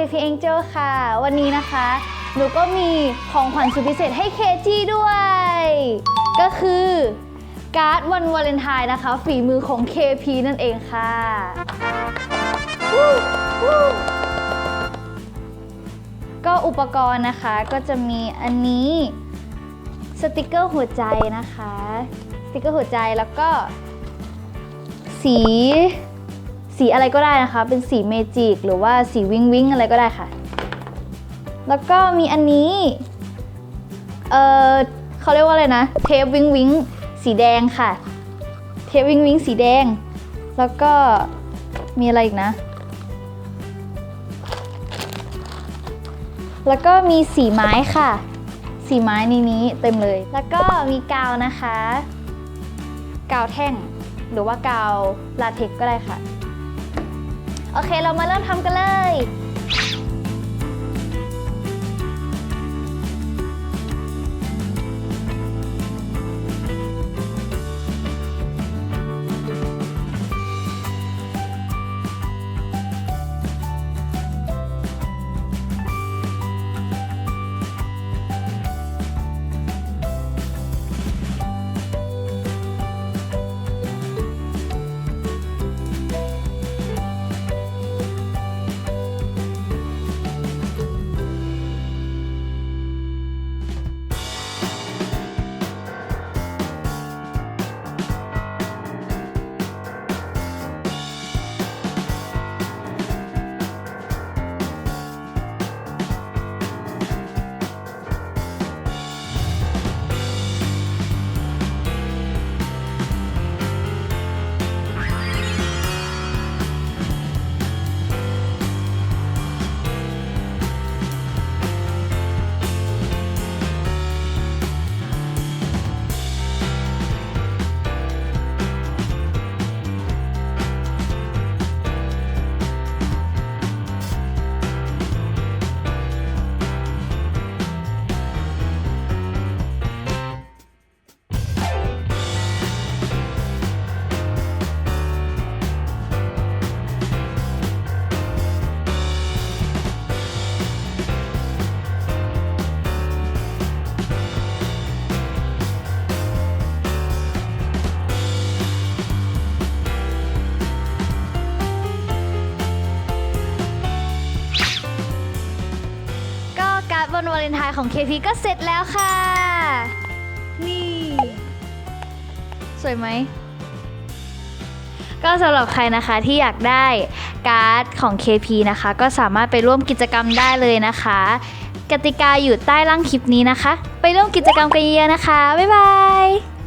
KP Angel ค่ะ วันนี้นะคะ หนูก็มีของขวัญสุดพิเศษให้ KG ด้วย ก็คือการ์ดวันวาเลนไทน์นะคะ ฝีมือของ KP นั่นเองค่ะก็อุปกรณ์นะคะก็จะมีอันนี้สติกเกอร์หัวใจนะคะ สติกเกอร์หัวใจแล้วก็สี สีอะไรก็ได้นะคะ เป็นสีเมจิกหรือว่าสีวิงวิงอะไรก็ได้ค่ะ แล้วก็มีอันนี้ เออเขาเรียกว่าอะไรนะ เทปวิงวิงสีแดงค่ะ เทปวิงวิงสีแดง แล้วก็มีอะไรอีกนะ แล้วก็มีสีไม้ค่ะ สีไม้ในนี้เต็มเลย แล้วก็มีกาวนะคะ กาวแท่งหรือว่ากาวลาเท็กก็ได้ค่ะ โอเคเรามาเริ่มทำกันเลย เลนไทน์ของ KP ก็เสร็จแล้วค่ะ นี่ สวยไหม ก็สำหรับใครนะคะที่อยากได้การ์ดของ KP นะคะ ก็สามารถไปร่วมกิจกรรมได้เลยนะคะ กติกาอยู่ใต้ล่างคลิปนี้นะคะ ไปร่วมกิจกรรมกันเยอะๆนะคะ บ๊ายบาย